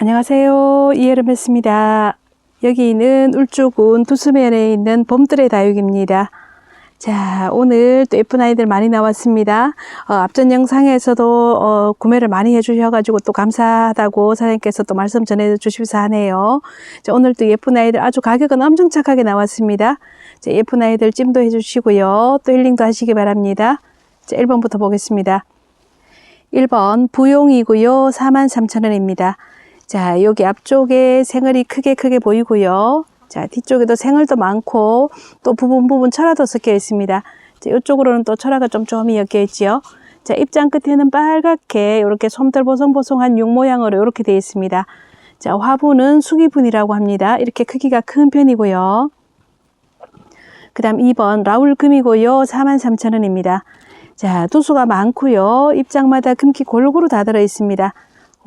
안녕하세요. 이혜름했습니다. 여기는 울주군 두수면에 있는 봄들의 다육입니다. 자, 오늘 또 예쁜 아이들 많이 나왔습니다. 어, 앞전 영상에서도 어, 구매를 많이 해주셔가지고 또 감사하다고 사장님께서 또 말씀 전해주시면서 하네요. 자, 오늘 또 예쁜 아이들 아주 가격은 엄청 착하게 나왔습니다. 자, 예쁜 아이들 찜도 해주시고요. 또 힐링도 하시기 바랍니다. 자, 1번부터 보겠습니다. 1번 부용이고요. 43,000원입니다. 자, 여기 앞쪽에 생얼이 크게 크게 보이고요. 자, 뒤쪽에도 생얼도 많고 또 부분 부분 철화도 섞여 있습니다. 자, 이쪽으로는 또 철화가 좀좀 엮여 있지요. 자, 입장 끝에는 빨갛게 이렇게 솜털 보송보송한 육 모양으로 이렇게 되어 있습니다. 자, 화분은 수기분이라고 합니다. 이렇게 크기가 큰 편이고요. 그 다음 2번 라울금이고요. 43,000원입니다. 자, 두수가 많고요. 입장마다 금기 골고루 다 들어 있습니다.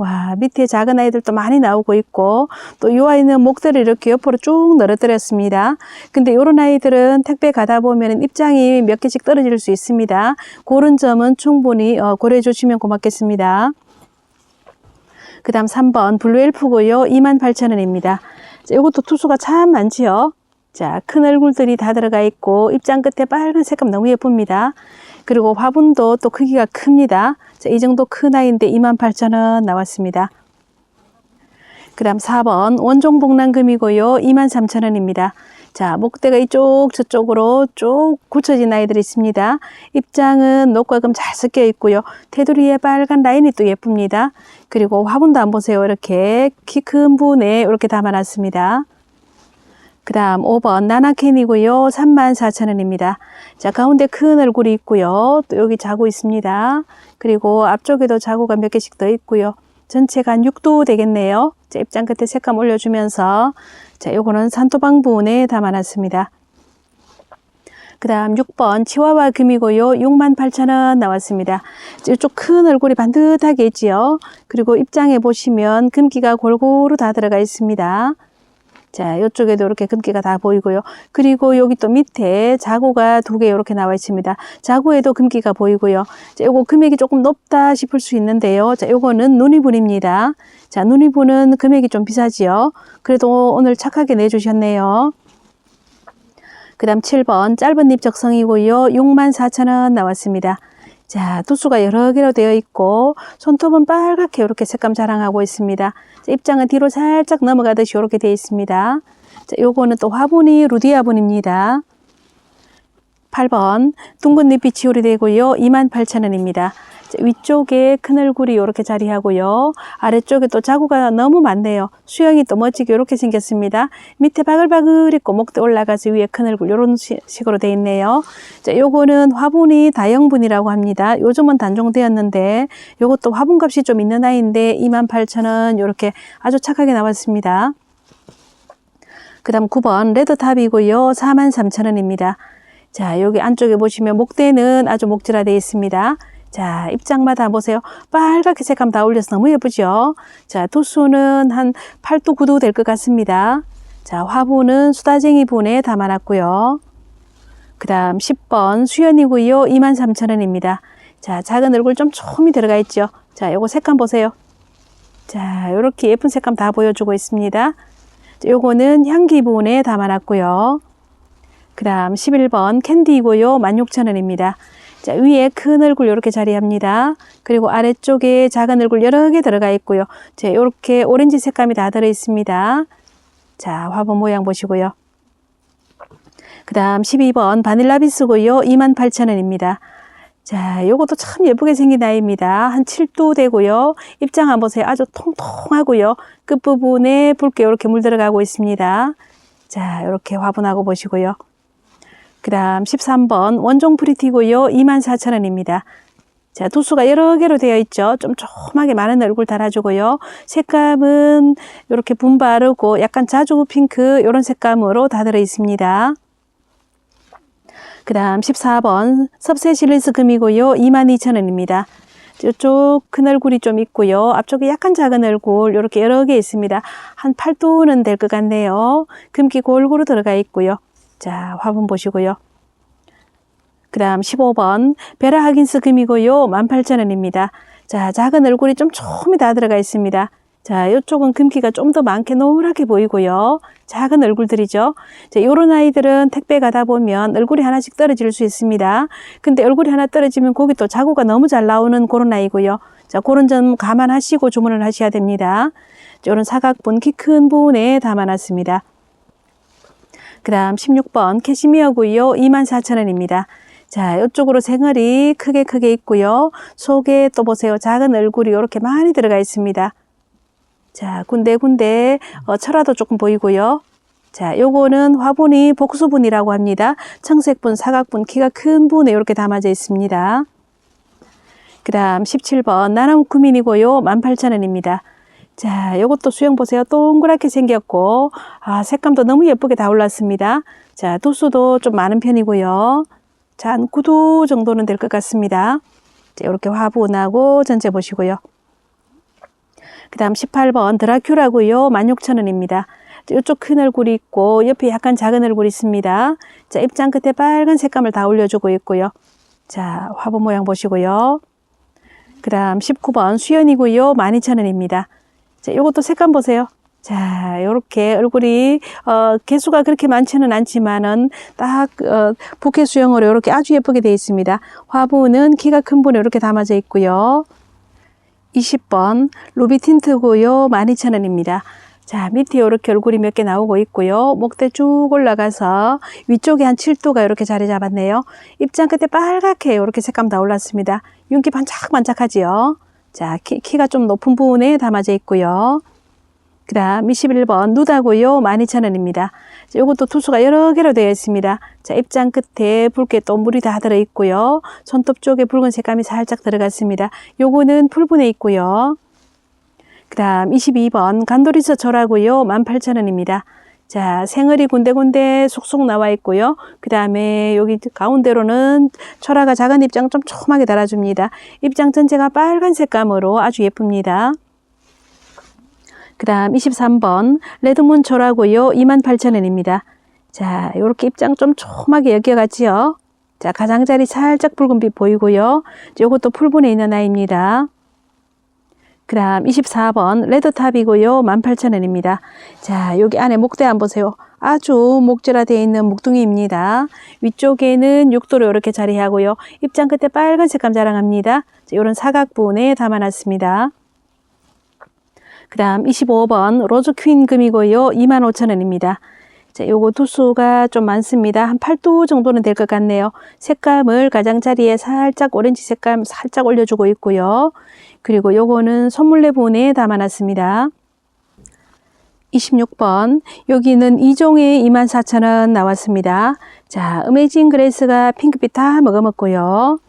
와, 밑에 작은 아이들도 많이 나오고 있고, 또 이 아이는 목대를 이렇게 옆으로 쭉 늘어뜨렸습니다. 근데 이런 아이들은 택배 가다 보면 입장이 몇 개씩 떨어질 수 있습니다. 그런 점은 충분히 어, 고려해 주시면 고맙겠습니다. 그 다음 3번 블루엘프고요. 28,000원입니다. 자, 이것도 투수가 참 많지요. 자, 큰 얼굴들이 다 들어가 있고 입장 끝에 빨간 색감 너무 예쁩니다. 그리고 화분도 또 크기가 큽니다. 자, 이 정도 큰 아이인데 28,000원 나왔습니다. 그 다음 4번 원종 복랑금이고요. 23,000원입니다. 자, 목대가 이쪽 저쪽으로 쭉 굳혀진 아이들이 있습니다. 입장은 녹과 금 잘 섞여 있고요. 테두리에 빨간 라인이 또 예쁩니다. 그리고 화분도 안 보세요. 이렇게 키 큰 분에 이렇게 담아놨습니다. 그 다음 5번 나나캔이고요. 34,000원입니다. 자 가운데 큰 얼굴이 있고요. 또 여기 자구 있습니다. 그리고 앞쪽에도 자구가 몇 개씩 더 있고요. 전체가 한 6도 되겠네요. 자, 입장 끝에 색감 올려주면서 자 요거는 산토방 부분에 담아놨습니다. 그 다음 6번 치와와 금이고요. 68,000원 나왔습니다. 이쪽 큰 얼굴이 반듯하게 있지요. 그리고 입장에 보시면 금기가 골고루 다 들어가 있습니다. 자, 이쪽에도 이렇게 금기가 다 보이고요. 그리고 여기 또 밑에 자구가 두 개 이렇게 나와 있습니다. 자구에도 금기가 보이고요. 자, 요거 금액이 조금 높다 싶을 수 있는데요. 자, 요거는 누니분입니다. 자, 누니분은 금액이 좀 비싸지요. 그래도 오늘 착하게 내주셨네요. 그 다음 7번 짧은 잎 적성이고요. 64,000원 나왔습니다. 자, 두수가 여러 개로 되어 있고 손톱은 빨갛게 이렇게 색감 자랑하고 있습니다. 자, 입장은 뒤로 살짝 넘어가듯이 이렇게 되어 있습니다. 자, 요거는 또 화분이 루디아분입니다. 8번 둥근 잎이 치울이 되고요. 28,000원입니다. 위쪽에 큰 얼굴이 이렇게 자리하고요. 아래쪽에 또 자구가 너무 많네요. 수영이 또 멋지게 이렇게 생겼습니다. 밑에 바글바글 있고 목대 올라가서 위에 큰 얼굴 이런 식으로 돼 있네요. 자, 요거는 화분이 다형분이라고 합니다. 요즘은 단종되었는데 요것도 화분 값이 좀 있는 아이인데 28,000원 이렇게 아주 착하게 나왔습니다. 그 다음 9번 레드탑이고요. 43,000원입니다. 자, 여기 안쪽에 보시면 목대는 아주 목질화되어 있습니다. 자, 입장마다 보세요. 빨갛게 색감 다 올려서 너무 예쁘죠? 자, 두수는 한 8도, 9도 될 것 같습니다. 자, 화분은 수다쟁이 분에 담아놨고요. 그 다음 10번 수연이고요. 23,000원입니다. 자, 작은 얼굴 좀 촘이 들어가 있죠? 자, 요거 색감 보세요. 자, 요렇게 예쁜 색감 다 보여주고 있습니다. 자, 요거는 향기 분에 담아놨고요. 그 다음 11번 캔디이고요. 16,000원입니다. 자, 위에 큰 얼굴 이렇게 자리합니다. 그리고 아래쪽에 작은 얼굴 여러 개 들어가 있고요. 자, 이렇게 오렌지 색감이 다 들어 있습니다. 자, 화분 모양 보시고요. 그 다음 12번 바닐라비스고요. 28,000원입니다. 자, 요것도 참 예쁘게 생긴 아이입니다. 한 7도 되고요. 입장 한번 보세요. 아주 통통하고요. 끝부분에 붉게 이렇게 물 들어가고 있습니다. 자, 이렇게 화분하고 보시고요. 그 다음 13번 원종 프리티고요. 24,000원입니다. 자, 두수가 여러 개로 되어 있죠. 좀 조그맣게 많은 얼굴 달아주고요. 색감은 이렇게 분바르고 약간 자주 핑크 이런 색감으로 다 들어 있습니다. 그 다음 14번 섭세실리스 금이고요. 22,000원입니다. 이쪽 큰 얼굴이 좀 있고요. 앞쪽에 약간 작은 얼굴 이렇게 여러 개 있습니다. 한 8도는 될 것 같네요. 금기 골고루 들어가 있고요. 자, 화분 보시고요. 그 다음 15번 베라 하긴스 금이고요. 18,000원입니다. 자, 작은 얼굴이 좀 촘이 다 들어가 있습니다. 자, 이쪽은 금기가 좀 더 많게 노랗게 보이고요. 작은 얼굴들이죠. 자, 요런 아이들은 택배 가다 보면 얼굴이 하나씩 떨어질 수 있습니다. 근데 얼굴이 하나 떨어지면 거기 또 자구가 너무 잘 나오는 그런 아이고요. 자, 그런 점 감안하시고 주문을 하셔야 됩니다. 요런 사각분 키큰 부분에 담아놨습니다. 그 다음 16번 캐시미어고요. 24,000원입니다. 자, 이쪽으로 생얼이 크게 크게 있고요. 속에 또 보세요. 작은 얼굴이 이렇게 많이 들어가 있습니다. 자, 군데군데 어, 철화도 조금 보이고요. 자, 요거는 화분이 복수분이라고 합니다. 청색분, 사각분, 키가 큰 분에 이렇게 담아져 있습니다. 그 다음 17번 나나무 쿠민이고요. 18,000원입니다. 자, 요것도 수영 보세요. 동그랗게 생겼고, 아, 색감도 너무 예쁘게 다 올랐습니다. 자, 도수도 좀 많은 편이고요. 자, 한 9도 정도는 될 것 같습니다. 자, 이렇게 화분하고 전체 보시고요. 그 다음 18번 드라큐라고요. 16,000원입니다. 이쪽 큰 얼굴이 있고 옆에 약간 작은 얼굴이 있습니다. 자, 입장 끝에 빨간 색감을 다 올려주고 있고요. 자, 화분 모양 보시고요. 그 다음 19번 수연이고요. 12,000원입니다. 자, 요것도 색감 보세요. 자, 요렇게 얼굴이, 어, 개수가 그렇게 많지는 않지만은 딱, 어, 부케 수영으로 이렇게 아주 예쁘게 되어 있습니다. 화분은 키가 큰 분에 이렇게 담아져 있고요. 20번 루비 틴트고요. 12,000원입니다. 자, 밑에 이렇게 얼굴이 몇 개 나오고 있고요. 목대 쭉 올라가서 위쪽에 한 7도가 이렇게 자리 잡았네요. 입장 끝에 빨갛게 이렇게 색감 다 올랐습니다. 윤기 반짝반짝하지요. 자, 키, 키가 좀 높은 부분에 담아져 있고요. 그 다음 21번 누다고요. 12,000원입니다. 이것도 투수가 여러 개로 되어 있습니다. 자, 입장 끝에 붉게 또 물이 다 들어 있고요. 손톱 쪽에 붉은 색감이 살짝 들어갔습니다. 요거는 풀분에 있고요. 그 다음 22번 간도리서 절하고요. 18,000원입니다. 자, 생얼이 군데군데 속속 나와 있고요. 그 다음에 여기 가운데로는 철화가 작은 입장 좀 촘하게 달아줍니다. 입장 전체가 빨간 색감으로 아주 예쁩니다. 그 다음 23번 레드문 철하고요. 28,000원입니다. 자, 요렇게 입장 좀 촘하게 여겨가지요. 자, 가장자리 살짝 붉은빛 보이고요. 요것도 풀분에 있는 아이입니다. 그 다음 24번 레드탑이고요. 18,000원입니다. 자, 여기 안에 목대 한번 보세요. 아주 목질화 되어 있는 목둥이입니다. 위쪽에는 6도로 이렇게 자리하고요. 입장 끝에 빨간 색감 자랑합니다. 자, 이런 사각분에 담아놨습니다. 그 다음 25번 로즈 퀸 금이고요. 25,000원입니다. 자, 요거 두수가 좀 많습니다. 한 8도 정도는 될 것 같네요. 색감을 가장자리에 살짝 오렌지 색감 살짝 올려주고 있고요. 그리고 요거는 선물레본에 담아놨습니다. 26번 여기는 2종에 24,000원 나왔습니다. 자, 어메이징 그레이스가 핑크빛 다 먹어먹고요.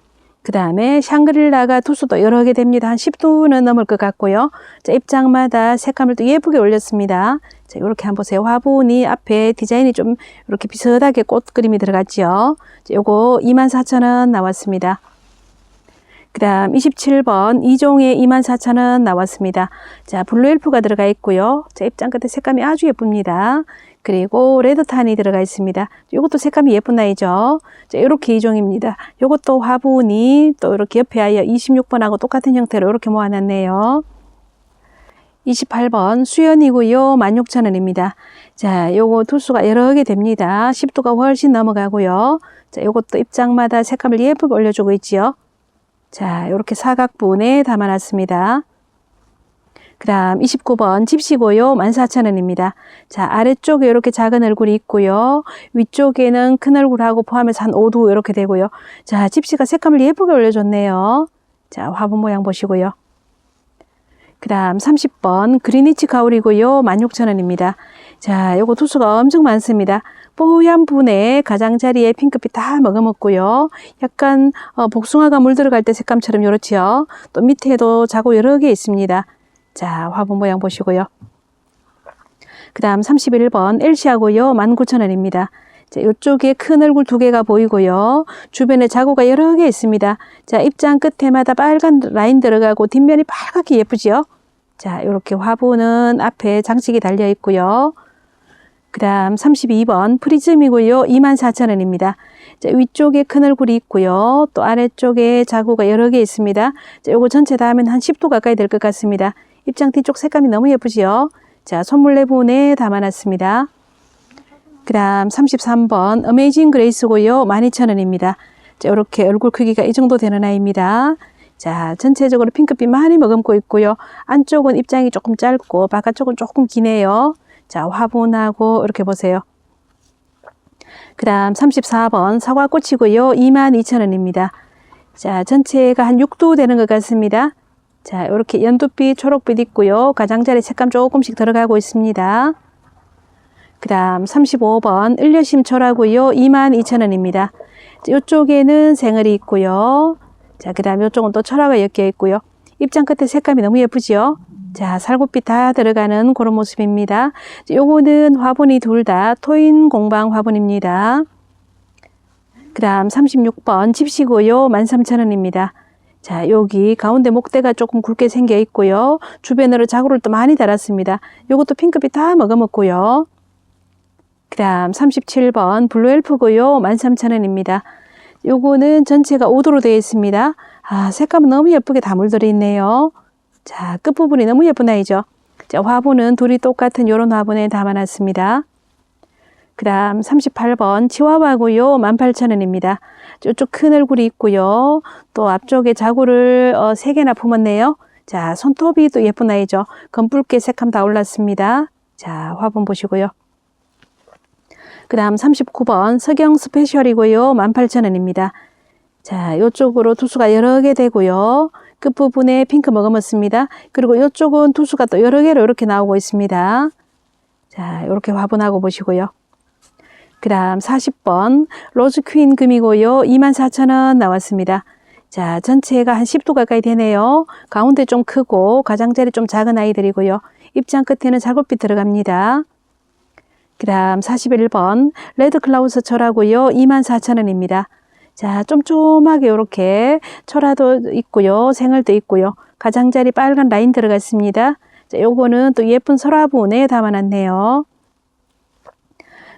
그 다음에 샹그릴라가 두수도 여러 개 됩니다. 한 10도는 넘을 것 같고요. 자, 입장마다 색감을 또 예쁘게 올렸습니다. 자, 이렇게 한번 보세요. 화분이 앞에 디자인이 좀 이렇게 비슷하게 꽃 그림이 들어갔죠. 자, 요거 24,000원 나왔습니다. 그 다음 27번 2종에 24,000원 나왔습니다. 자, 블루 엘프가 들어가 있고요. 자, 입장 끝에 색감이 아주 예쁩니다. 그리고 레드탄이 들어가 있습니다. 이것도 색감이 예쁜 아이죠. 자, 이렇게 2종입니다. 이것도 화분이 또 이렇게 옆에 아이어 26번하고 똑같은 형태로 이렇게 모아놨네요. 28번 수연이고요. 16,000원입니다. 자, 요거 두수가 여러 개 됩니다. 10도가 훨씬 넘어가고요. 자, 요것도 입장마다 색감을 예쁘게 올려주고 있지요. 자, 이렇게 사각분에 담아놨습니다. 그 다음 29번 집시고요. 14,000원입니다. 자, 아래쪽에 이렇게 작은 얼굴이 있고요. 위쪽에는 큰 얼굴하고 포함해서 한 5도 이렇게 되고요. 자, 집시가 색감을 예쁘게 올려줬네요. 자, 화분 모양 보시고요. 그 다음 30번 그리니치 가오리고요. 16,000원입니다. 자, 요거 두수가 엄청 많습니다. 뽀얀 분에 가장자리에 핑크빛 다 먹어먹고요. 약간 어, 복숭아가 물 들어갈 때 색감처럼 이렇지요. 또 밑에도 자고 여러 개 있습니다. 자, 화분 모양 보시고요. 그 다음 31번 엘시하고요. 19,000원입니다. 자, 이쪽에 큰 얼굴 두 개가 보이고요. 주변에 자구가 여러 개 있습니다. 자, 입장 끝에마다 빨간 라인 들어가고 뒷면이 빨갛게 예쁘지요? 자, 이렇게 화분은 앞에 장식이 달려 있고요. 그 다음 32번 프리즘이고요. 24,000원입니다. 자, 위쪽에 큰 얼굴이 있고요. 또 아래쪽에 자구가 여러 개 있습니다. 자, 요거 전체 다 하면 한 10도 가까이 될 것 같습니다. 입장 뒤쪽 색감이 너무 예쁘지요? 자, 선물 내분에 담아놨습니다. 그 다음 33번 어메이징 그레이스고요. 12,000원입니다. 자, 이렇게 얼굴 크기가 이 정도 되는 아이입니다. 자, 전체적으로 핑크빛 많이 머금고 있고요. 안쪽은 입장이 조금 짧고 바깥쪽은 조금 기네요. 자, 화분하고 이렇게 보세요. 그 다음 34번 사과꽃이고요. 22,000원입니다. 자, 전체가 한 6도 되는 것 같습니다. 자, 이렇게 연두빛, 초록빛 있고요. 가장자리 색감 조금씩 들어가고 있습니다. 그 다음 35번 을려심초라고요. 22,000원입니다. 이쪽에는 생얼이 있고요. 자, 그 다음 이쪽은 또 철화가 엮여 있고요. 입장 끝에 색감이 너무 예쁘지요? 자, 살구빛 다 들어가는 그런 모습입니다. 자, 요거는 화분이 둘 다 토인 공방 화분입니다. 그 다음 36번 집시고요. 13,000원입니다. 자, 여기 가운데 목대가 조금 굵게 생겨 있고요. 주변으로 자구를 또 많이 달았습니다. 요것도 핑크빛 다 먹어먹고요. 그 다음 37번 블루엘프고요. 13,000원입니다. 요거는 전체가 5도로 되어 있습니다. 아, 색감은 너무 예쁘게 다 물들어 있네요. 자, 끝부분이 너무 예쁜 아이죠. 자, 화분은 둘이 똑같은 요런 화분에 담아놨습니다. 그 다음 38번 치와와고요. 18,000원입니다. 이쪽 큰 얼굴이 있고요. 또 앞쪽에 자구를 어, 3개나 품었네요. 자, 손톱이 또 예쁜 아이죠. 검붉게 색감 다 올랐습니다. 자, 화분 보시고요. 그 다음 39번 서경 스페셜이고요. 18,000원입니다. 자, 이쪽으로 두수가 여러 개 되고요. 끝부분에 핑크 머금었습니다. 그리고 이쪽은 두수가 또 여러 개로 이렇게 나오고 있습니다. 자, 이렇게 화분하고 보시고요. 그 다음 40번 로즈 퀸 금이고요. 24,000원 나왔습니다. 자, 전체가 한 10도 가까이 되네요. 가운데 좀 크고 가장자리 좀 작은 아이들이고요. 입장 끝에는 작업빛 들어갑니다. 그 다음 41번 레드 클라우스 철하고요. 24,000원입니다. 자, 쫌쫌하게 이렇게 철화도 있고요. 생얼도 있고요. 가장자리 빨간 라인 들어갔습니다. 자, 요거는 또 예쁜 설화분에 담아놨네요.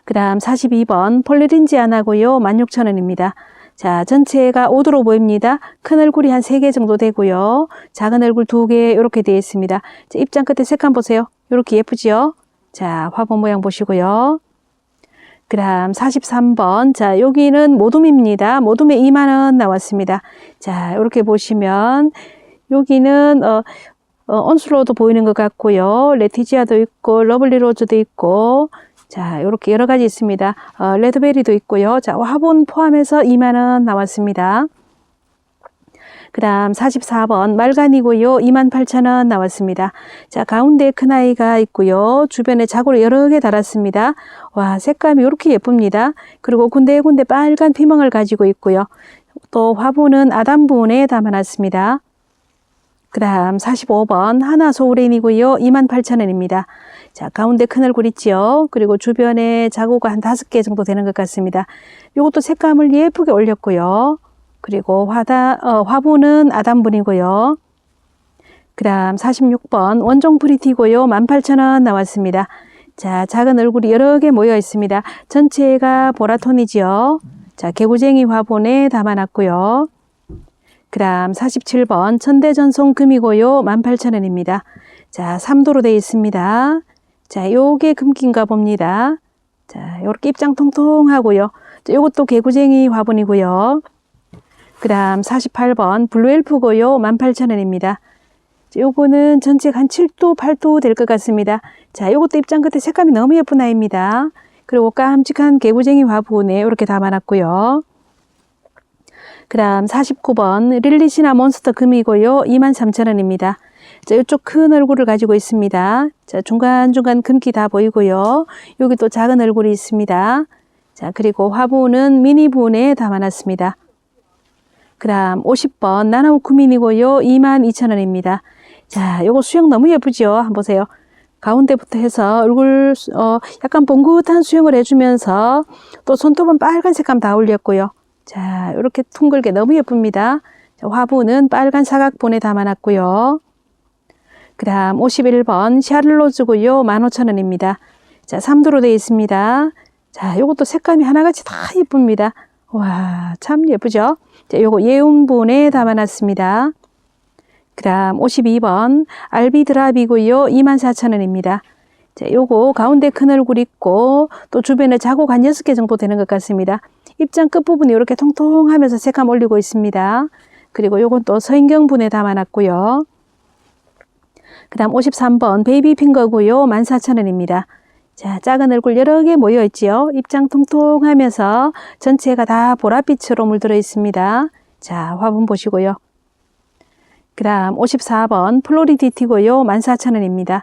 그 다음 42번 폴리린지 하나고요. 16,000원입니다. 자, 전체가 5도로 보입니다. 큰 얼굴이 한 3개 정도 되고요. 작은 얼굴 2개 이렇게 되어 있습니다. 자, 입장 끝에 색감 보세요. 이렇게 예쁘지요? 자, 화분 모양 보시고요. 그 다음 43번. 자, 여기는 모둠입니다. 모둠에 2만 원 나왔습니다. 자, 이렇게 보시면, 여기는, 어, 어, 온슬로도 보이는 것 같고요. 레티지아도 있고, 러블리 로즈도 있고, 자, 이렇게 여러 가지 있습니다. 어, 레드베리도 있고요. 자, 화분 포함해서 2만 원 나왔습니다. 그 다음 44번 말간이고요. 28,000원 나왔습니다. 자, 가운데 큰 아이가 있고요. 주변에 자구를 여러 개 달았습니다. 와, 색감이 이렇게 예쁩니다. 그리고 군데군데 빨간 피멍을 가지고 있고요. 또 화분은 아담분에 담아놨습니다. 그 다음 45번 하나 소우렌이고요. 28,000원입니다. 자, 가운데 큰 얼굴 있지요. 그리고 주변에 자구가 한 다섯 개 정도 되는 것 같습니다. 이것도 색감을 예쁘게 올렸고요. 그리고 화다, 어, 화분은 아담분이고요. 그 다음 46번 원종 프리티고요. 18,000원 나왔습니다. 자, 작은 얼굴이 여러 개 모여 있습니다. 전체가 보라톤이지요. 자, 개구쟁이 화분에 담아놨고요. 그 다음 47번 천대전송 금이고요. 18,000원입니다. 자, 3도로 되어 있습니다. 자, 요게 금기인가 봅니다. 자, 요렇게 입장 통통하고요. 자, 요것도 개구쟁이 화분이고요. 그 다음 48번 블루엘프고요. 18,000원입니다. 요거는 전체가 한 7도, 8도 될 것 같습니다. 자, 요것도 입장 끝에 색감이 너무 예쁜 아이입니다. 그리고 깜찍한 개구쟁이 화분에 이렇게 담아놨고요. 그 다음 49번 릴리시나 몬스터 금이고요. 23,000원입니다. 자, 이쪽 큰 얼굴을 가지고 있습니다. 자, 중간중간 금기 다 보이고요. 여기 또 작은 얼굴이 있습니다. 자, 그리고 화분은 미니분에 담아놨습니다. 그 다음 50번 나나우 쿠민이고요. 22,000원입니다. 자, 요거 수영 너무 예쁘죠? 한번 보세요. 가운데부터 해서 얼굴 어, 약간 봉긋한 수영을 해주면서 또 손톱은 빨간 색감 다 올렸고요. 자, 이렇게 둥글게 너무 예쁩니다. 자, 화분은 빨간 사각본에 담아놨고요. 그 다음 51번 샤를로즈고요. 15,000원입니다. 자, 3도로 되어 있습니다. 자, 요것도 색감이 하나같이 다 예쁩니다. 와, 참 예쁘죠? 자, 요거 예운분에 담아놨습니다. 그 다음 52번 알비드랍이고요. 24,000원입니다. 자, 요거 가운데 큰 얼굴 있고 또 주변에 자국 한 6개 정도 되는 것 같습니다. 입장 끝부분이 이렇게 통통하면서 색감 올리고 있습니다. 그리고 요건 또 서인경분에 담아놨고요. 그 다음 53번 베이비 핑거고요. 14,000원입니다. 자, 작은 얼굴 여러 개 모여 있지요. 입장 통통하면서 전체가 다 보랏빛으로 물들어 있습니다. 자, 화분 보시고요. 그 다음 54번 플로리디티고요. 14,000원입니다.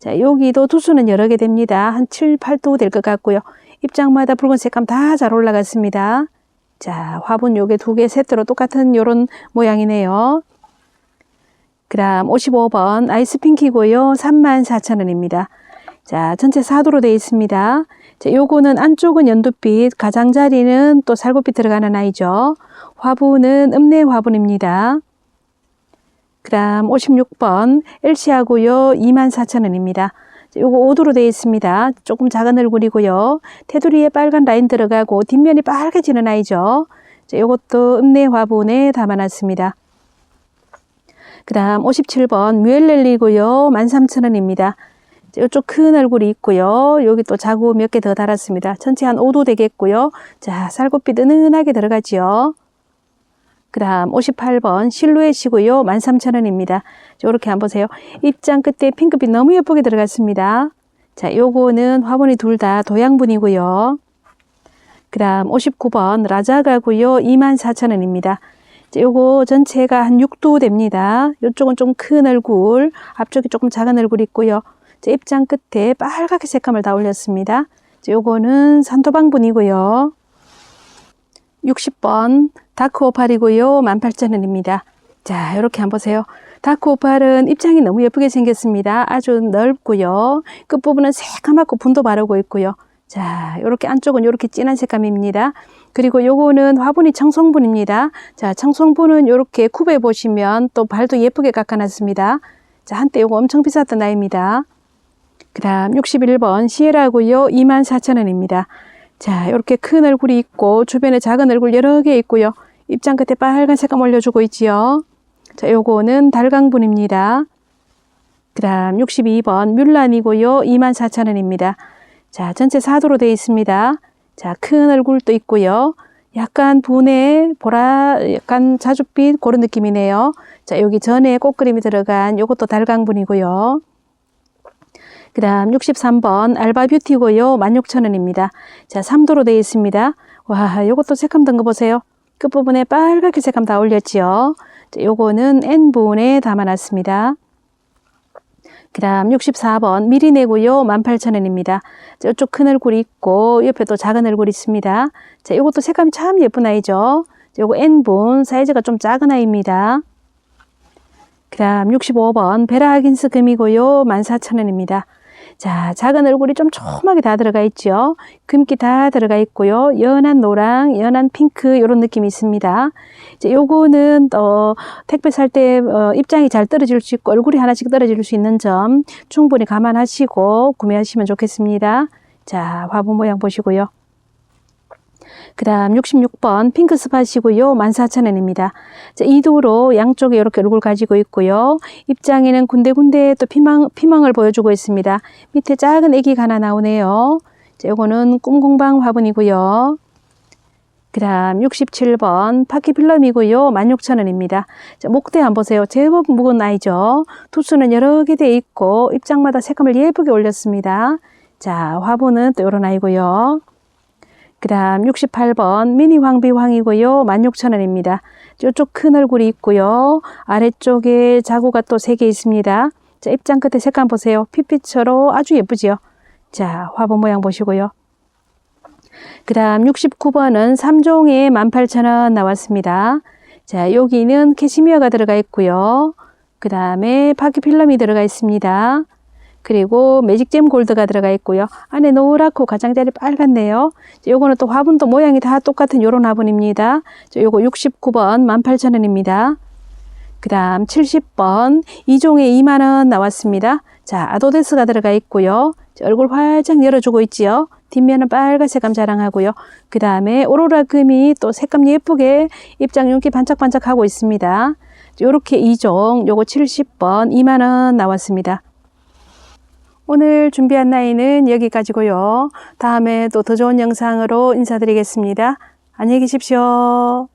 자, 여기도 두수는 여러 개 됩니다. 한 7, 8도 될 것 같고요. 입장마다 붉은 색감 다 잘 올라갔습니다. 자, 화분 요게 두 개 세트로 똑같은 요런 모양이네요. 그 다음 55번 아이스핑키고요. 34,000원입니다. 자, 전체 4도로 되어 있습니다. 자, 요거는 안쪽은 연두빛, 가장자리는 또 살구빛 들어가는 아이죠. 화분은 읍내 화분입니다. 그 다음 56번 LC하고요. 24,000원입니다. 요거 5도로 되어 있습니다. 조금 작은 얼굴이고요. 테두리에 빨간 라인 들어가고 뒷면이 빨개지는 아이죠. 자, 요것도 읍내 화분에 담아놨습니다. 그 다음 57번 뮤엘렐리고요. 13,000원입니다. 이쪽 큰 얼굴이 있고요. 여기 또 자구 몇 개 더 달았습니다. 전체 한 5도 되겠고요. 자, 살구빛 은은하게 들어가지요. 그 다음 58번 실루엣이고요. 13,000원입니다. 이렇게 한번 보세요. 입장 끝에 핑크빛 너무 예쁘게 들어갔습니다. 자, 요거는 화분이 둘 다 도양분이고요. 그 다음 59번 라자가고요. 24,000원입니다. 자, 요거 전체가 한 6도 됩니다. 요쪽은 좀 큰 얼굴, 앞쪽이 조금 작은 얼굴 있고요. 자, 입장 끝에 빨갛게 색감을 다 올렸습니다. 자, 요거는 산토방분이고요. 60번 다크 오팔이고요. 18,000원입니다. 자, 이렇게 한번 보세요. 다크 오팔은 입장이 너무 예쁘게 생겼습니다. 아주 넓고요. 끝부분은 새까맣고 분도 바르고 있고요. 자, 이렇게 안쪽은 이렇게 진한 색감입니다. 그리고 요거는 화분이 청송분입니다. 자, 청송분은 이렇게 굽해 보시면 또 발도 예쁘게 깎아놨습니다. 자, 한때 요거 엄청 비쌌던 아이입니다. 그 다음 61번 시에라고요. 24,000원입니다. 자, 이렇게 큰 얼굴이 있고 주변에 작은 얼굴 여러 개 있고요. 입장 끝에 빨간 색감 올려주고 있지요. 자, 요거는 달강분입니다. 그 다음 62번 뮬란이고요. 24,000원입니다. 자, 전체 4도로 되어 있습니다. 자, 큰 얼굴도 있고요. 약간 분해, 보라, 약간 자줏빛 그런 느낌이네요. 자, 여기 전에 꽃그림이 들어간 요것도 달강분이고요. 그 다음 63번 알바뷰티고요. 16,000원입니다. 자, 3도로 되어 있습니다. 와, 요것도 색감 든 거 보세요. 끝부분에 빨갛게 색감 다 올렸지요. 자, 요거는 N분에 담아놨습니다. 그 다음 64번 미리네고요. 18,000원입니다. 자, 이쪽 큰 얼굴이 있고 옆에 또 작은 얼굴이 있습니다. 자, 요것도 색감이 참 예쁜 아이죠. 자, 요거 N분 사이즈가 좀 작은 아이입니다. 그 다음 65번 베라 하긴스 금이고요. 14,000원입니다. 자, 작은 얼굴이 좀 촘하게 다 들어가 있죠. 금기 다 들어가 있고요. 연한 노랑, 연한 핑크 이런 느낌이 있습니다. 이제 요거는 어, 택배 살때 어, 입장이 잘 떨어질 수 있고 얼굴이 하나씩 떨어질 수 있는 점 충분히 감안하시고 구매하시면 좋겠습니다. 자, 화분 모양 보시고요. 그 다음 66번 핑크 스팟이고요. 14,000원입니다. 자, 이 도로 양쪽에 이렇게 얼굴 가지고 있고요. 입장에는 군데군데 또 피망, 피망을 보여주고 있습니다. 밑에 작은 애기가 하나 나오네요. 자, 요거는 꿈공방 화분이고요. 그 다음 67번 파키필럼이고요. 16,000원입니다. 자, 목대 한번 보세요. 제법 묵은 아이죠. 투수는 여러 개 돼 있고 입장마다 색감을 예쁘게 올렸습니다. 자, 화분은 또 이런 아이고요. 그 다음 68번 미니 황비황이고요. 16,000원입니다. 이쪽 큰 얼굴이 있고요. 아래쪽에 자구가 또 3개 있습니다. 자, 입장 끝에 색감 보세요. 핏빛으로 아주 예쁘지요. 자, 화분 모양 보시고요. 그 다음 69번은 3종에 18,000원 나왔습니다. 자, 여기는 캐시미어가 들어가 있고요. 그 다음에 파키필럼이 들어가 있습니다. 그리고 매직잼 골드가 들어가 있고요. 안에 노랗고 가장자리 빨갛네요. 요거는 또 화분도 모양이 다 똑같은 요런 화분입니다. 요거 69번 18,000원입니다. 그 다음 70번 2종에 2만원 나왔습니다. 자, 아도데스가 들어가 있고요. 얼굴 활짝 열어주고 있지요. 뒷면은 빨간 색감 자랑하고요. 그 다음에 오로라 금이 또 색감 예쁘게 입장 윤기 반짝반짝하고 있습니다. 요렇게 2종, 요거 70번 2만원 나왔습니다. 오늘 준비한 나이는 여기까지고요. 다음에 또 더 좋은 영상으로 인사드리겠습니다. 안녕히 계십시오.